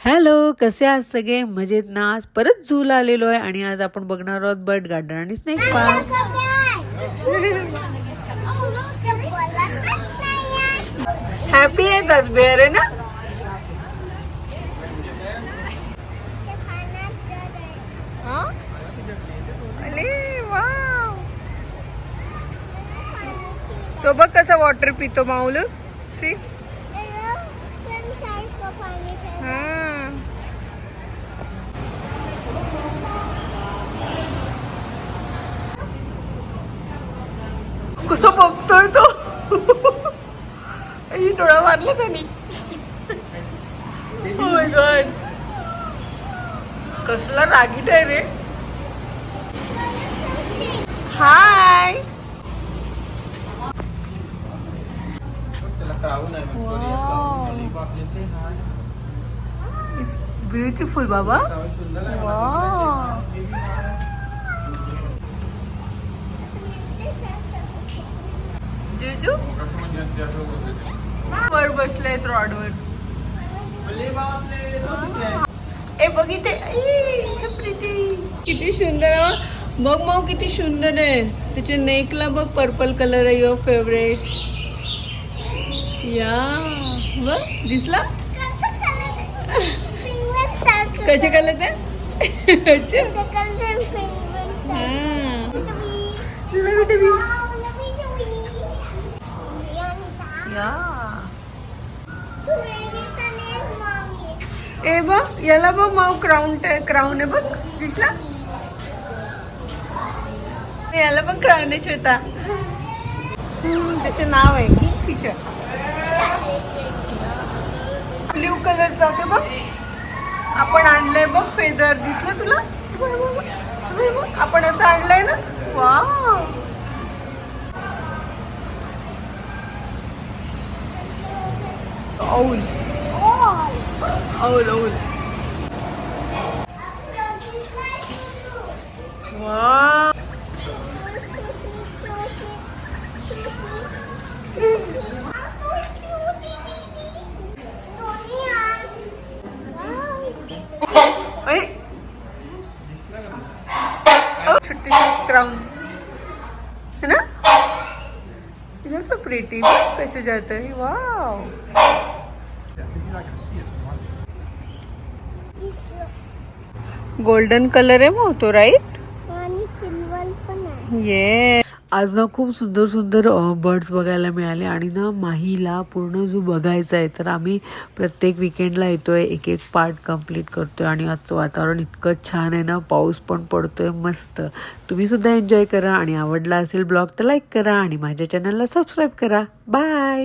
Hello कसे आहात सगळे? मजेत ना? आज परत झूला आलेलो आहे आणि आज आपण बघणार आहोत बर्ड गार्डन आणि स्नेक पार्क हॅपी येतात बेअर आहे ना? हा? तो बघ कसा वॉटर पितो माऊल. See कसं बघतोय तो ही डोळा मारला त्यांनी Oh my God. कसला रागीट आहे रे हाय त्याला क्राऊन आहे विक्टोरिया Wow. क्राऊन अलीबाग जैसे हाय इट्स ब्युटिफुल बाबा वर बसले रॉडवर. ए बघिते प्रीती. किती सुंदर आहे. बघ मग किती सुंदर आहे. त्याच्या नेकला बघ पर्पल कलर आहे युअर फेवरेट या. बघ दिसला? कसे कलर. ते? अच्छा. ए बघ याला बघ माऊ क्राऊन क्राऊन आहे बघ दिसला? याला पण क्राऊन आहे छोटा त्याचे नाव आहे की? फिचर ब्ल्यू कलरचा होते बघ. आपण आणलंय बघ फेदर दिसलं तुला? आपण असं आणलंय ना वा औल औल औल वा क्राउन है ना? इधर so pretty कैसे जाते है? वाह गोल्डन कलर आहे मग तो राईट आणि सिल्वर पण आहे. ये आज ना खूप सुंदर सुंदर बर्ड्स बघायला मिळाले आणि ना माहीला पूर्ण जो बघायचा आहे तर आम्ही प्रत्येक विकेंडला येतोय एक एक पार्ट कंप्लीट करतोय आणि आजचं वातावरण इतकं छान आहे ना पाऊस पण पडतोय मस्त. तुम्ही सुद्धा एन्जॉय करा आणि आवडला असेल ब्लॉग तर लाईक करा आणि माझ्या चॅनलला सबस्क्राईब करा. बाय